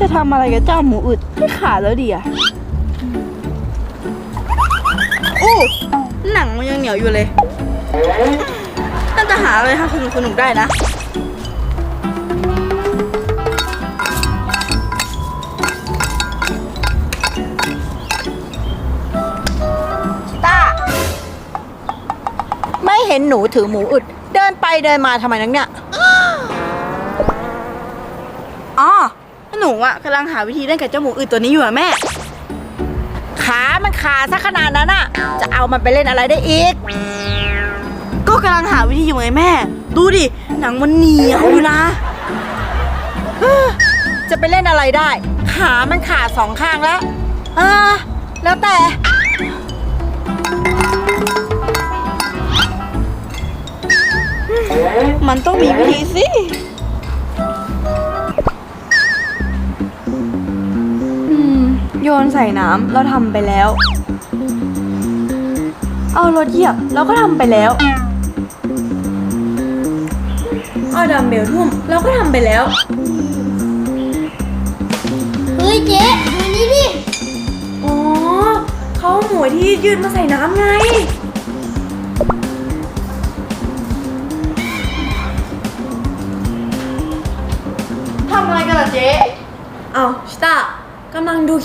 จะทำอะไรกับเจ้าหมูอึดที่ขาดแล้วดีอะโอ้หนังมันยังเหนียวอยู่เลยน่าจะหาอะไรทำสนุกสนุกๆได้นะ ต้า ไม่เห็นหนูถือหมูอึด เดินไปเดินมาทำไมนักเนี่ย อ๋อ หนูอะกำลังหาวิธีเล่นกับเจ้าหมูอึดตัวนี้อยู่อะแม่ ขามันขาดซะขนาดนั้นอะจะเอามันไปเล่นอะไรได้อีก ก็กำลังหาวิธีอยู่ไงแม่ ดูดิ หนังมันเหนียวอยู่นะ จะไปเล่นอะไรได้ ขามันขาดสองข้างแล้วอ่าแล้วแต่ มันต้องมีวิธีสิ โยนใส่น้ำเราทำไปแล้ว เอารถเหยียบเราก็ทำไปแล้ว เอาดัมเบลทุ่มเราก็ทำไปแล้ว เฮ้ยเจ๊มานี่ดิ อ๋อเขาเอาหมูที่ยืดมาใส่น้ำไง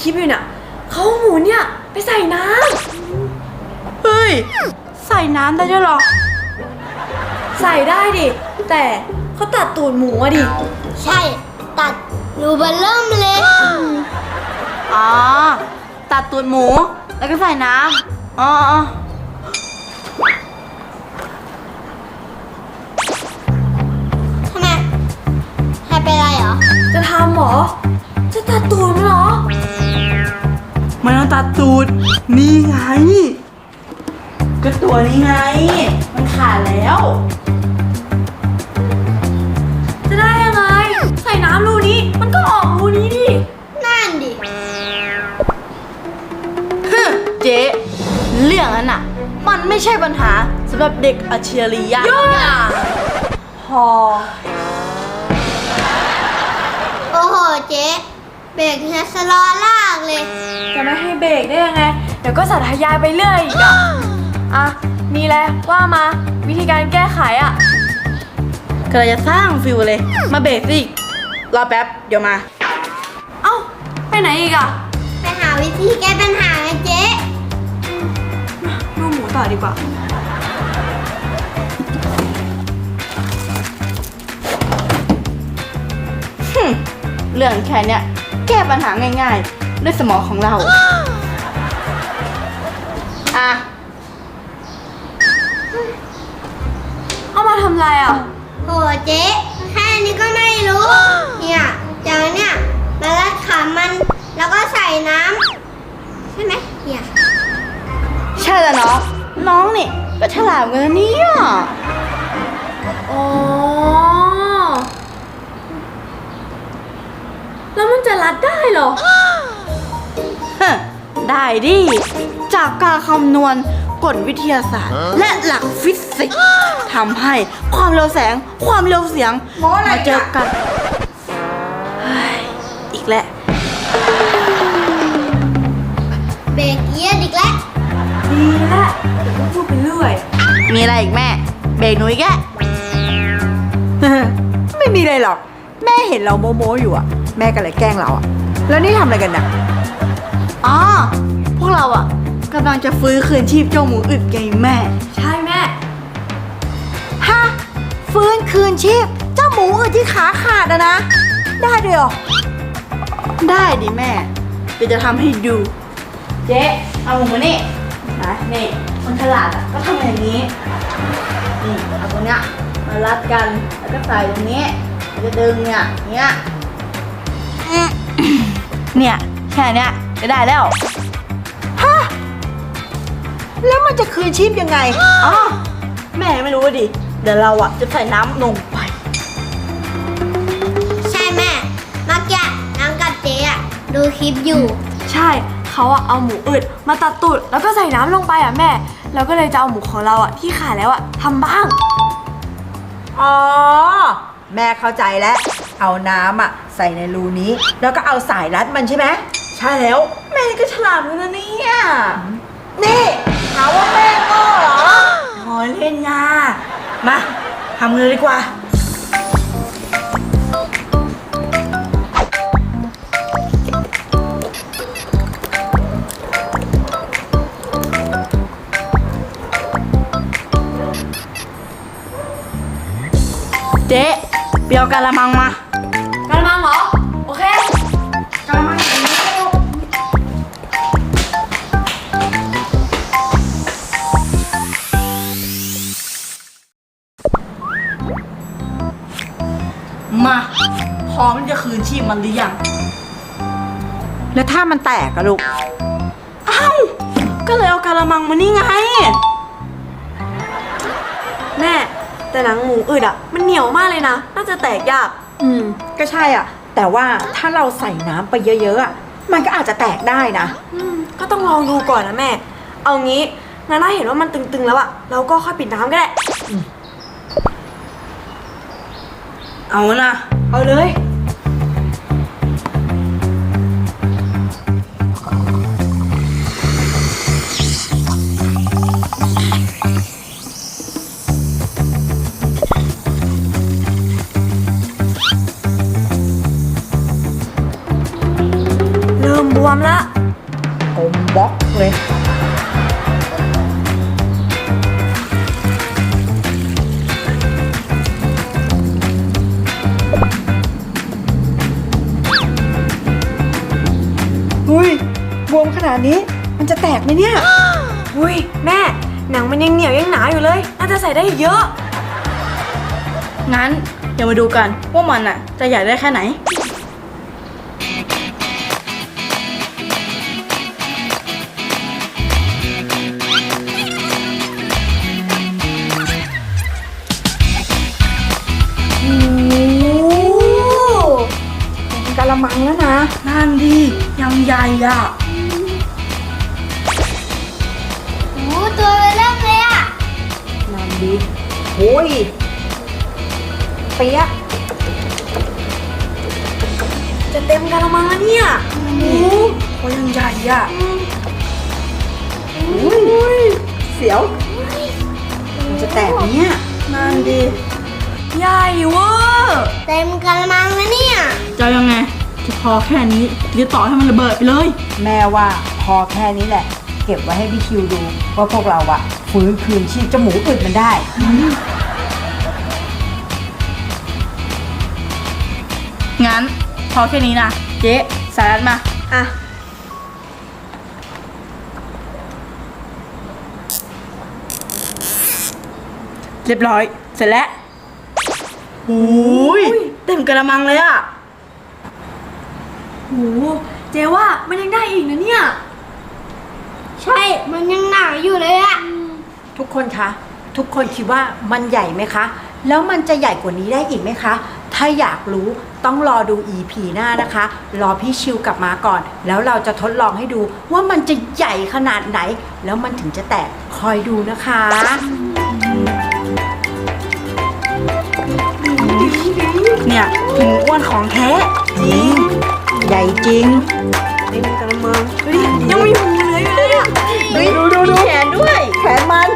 คลิปอยู่น่ะเขาเอาหมูเนี่ย ไปใส่น้เฮ้ย ใส่น้ำได้ด้วยเหรอำใส่ได้ดิ แต่เขาตัดตูดหมูอะดิ ใช่ ตัดรูเบลเริ่มเลย อ๋อ ตัดตูดหมู แล้วก็ใส่น้ำอ๋ออ๋อทำไมใครเป็นไรเหรอ จะทำเหรอ จะตัดตูดมันเหรอไมันต้องตัดตูด นี่ไง ก็ตัวนี้ไง มันขาดแล้ว จะได้ยังไง ใส่น้ำรูนี้ มันก็ออกรูนี้ดิ นั่นดิฮึเจ๊เรื่องนั้นน่ะมันไม่ใช่ปัญหาสำหรับเด็กอัจฉริยะพอ โอ้โห เจ๊เบรกเฮสลอลาก เลยจะไม่ให้เบรกได้ยังไง เดี๋ยวก็สาธยายไปเรื่อยอีกอะอะนี่แหละว่ามาวิธีการแก้ไขอะก็เลยจะสร้างฟิลเลย มาเบรกสิรอแป๊บ เดี๋ยวมา เอ้า ไปไหนอีกอะ ไปหาวิธีแก้ปัญหาไงเจ๊ดูหมูต่อดีกว่าฮึ่มเรื่องแค่เนี้ยแก้ปัญหาง่ายๆ ด้วยสมองของเรา อะ เอามาทำอะไรอะ โหเจ๊แค่นี้ก็ไม่รู้ เนี่ยอย่างเนี้ยมารัดขามันแล้วก็ใส่น้ำใช่ไหมเนี่ยใช่แล้วน้อง น้องนี่ก็ฉลาดเหมือนกันนะเนี่ยอ๋อ แล้วมันจะรัดได้เหรอฮะ ได้ดิ จากการคำนวณกฎวิทยาศาสตร์ และหลักฟิสิกส์ทำให้ความเร็วแสง ความเร็วเสียงหมออะไรมาเจออะกันเฮ้ยอีกแล้วเบรกเยียดอีกแล้วดีละเดี๋ยวก็พูดไปเรื่อย มีอะไรอีกแม่ เบรกหนุ้ยแกไม่มีอะไรหรอก แม่เห็นเราโมโมอยู่อะแม่ก็เลยแกล้งเราอะแล้วนี่ทำอะไรกันน่ะ อ๋อ พวกเราอะกำลังจะฟื้นคืนชีพเจ้าหมูอึดไงแม่ ใช่แม่ ฮะ ฟื้นคืนชีพ เจ้าหมูอื่นที่ขาขาดอะนะ ได้ด้วยเหรอ ได้ดิแม่เดี๋ยวจะทำให้ดู เจ๊เอาหมูมานี่นะนี่คนฉลาดอะก็ทำอย่างนี้ นี่เอาตรงเนี้ยมารัดกันแล้วก็ใส่ตรงนี้แล้วก็ดึงเนี่ยเนี้ย เนี่ยแค่เนี้ย จะได้แล้ว ฮะ แล้วมันจะคืนชีพยังไง อ๋อ แม่ไม่รู้ดิ เดี๋ยวเราอะจะใส่น้ำลงไป ใช่แม่เมื่อกี้น้องกับเจ๊อะดูคลิปอยู่ ใช่เขาอะเอาหมูอึดมาตัดตูดแล้วก็ใส่น้ำลงไปอะแม่ แล้วก็เลยจะเอาหมูของเราอะที่ขาดแล้วอะทำบ้าง อ๋อ แม่เข้าใจแล้ว เอาน้ำอะใส่ในรูนี้ แล้วก็เอาสายรัดมันใช่ไหมใช่แล้ว แม่ก็ฉลาดเหมือนกันนะเนี่ย นี่หาว่าแม่โง่เหรอพอยเล่นยามาทำเงินดีกว่า เจ๊เปียวกะละมังมา ชีพมันหรือยัง แล้วถ้ามันแตกอะลูก อ้าว ก็เลยเอากะละมังมานี่ไง แม่ แต่หนังหมูอึดอะมันเหนียวมากเลยนะ น่าจะแตกยาก อืม ก็ใช่อะ แต่ว่าถ้าเราใส่น้ำไปเยอะๆอะมันก็อาจจะแตกได้นะ อืม ก็ต้องลองดูก่อนนะแม่ เอางี้งั้นถ้าเห็นว่ามันตึงๆแล้วอะเราก็ค่อยปิดน้ำก็ได้ เอานะ เอาเลย นาดนี้ มันจะแตกไหมเนี่ยอุ้ยแม่ หนังมันยังเหนียวยังหนาอยู่เลย น่าจะใส่ได้อีกเยอะ งั้นเดี๋ยวมาดูกันว่ามันอะ จะใหญ่ได้แค่ไหน โอ้เป็นกะละมังแล้วนะ นั่นดียังใหญ่อะ ตัวเริ่มเลยอะนานดีโอ้ยเปียะจะเต็มกะละมังแล้วเนี่ยโอ้ก็ยังใหญ่อะอุ้ยเสียวมันจะแตกไหมเนี่ยนั่นดี ใหญ่เวอร์เต็มกระมังแล้วเนี่ย จะยังไงจะพอแค่นี้หรือต่อให้มันระเบิดไปเลย แม่ว่าพอแค่นี้แหละ เก็บไว้ให้พี่คิวดู ว่าพวกเราอะฟื้นคืนชีพเจาหมูอึดมันได้ งั้น พอแค่นี้นะเจ๊สารัดมา อะ เรียบร้อย เสร็จแล้วโอ้ยเต็มกระมังเลยอะ โห เจ๊ว่ามันยังได้อีกนะเนี่ย ใช่ มันยังหนาอยู่เลยอะทุกคนคะ ทุกคนคิดว่ามันใหญ่ไหมคะ แล้วมันจะใหญ่กว่านี้ได้อีกไหมคะ ถ้าอยากรู้ต้องรอดู EP หน้านะคะ รอพี่ชิวกลับมาก่อน แล้วเราจะทดลองให้ดูว่ามันจะใหญ่ขนาดไหน แล้วมันถึงจะแตก คอยดูนะคะ เนี่ยหมูอ้วนของแท้จริง ใหญ่จริง เต็มกระมัง ดูดูดูแขนด้วย แขนมัน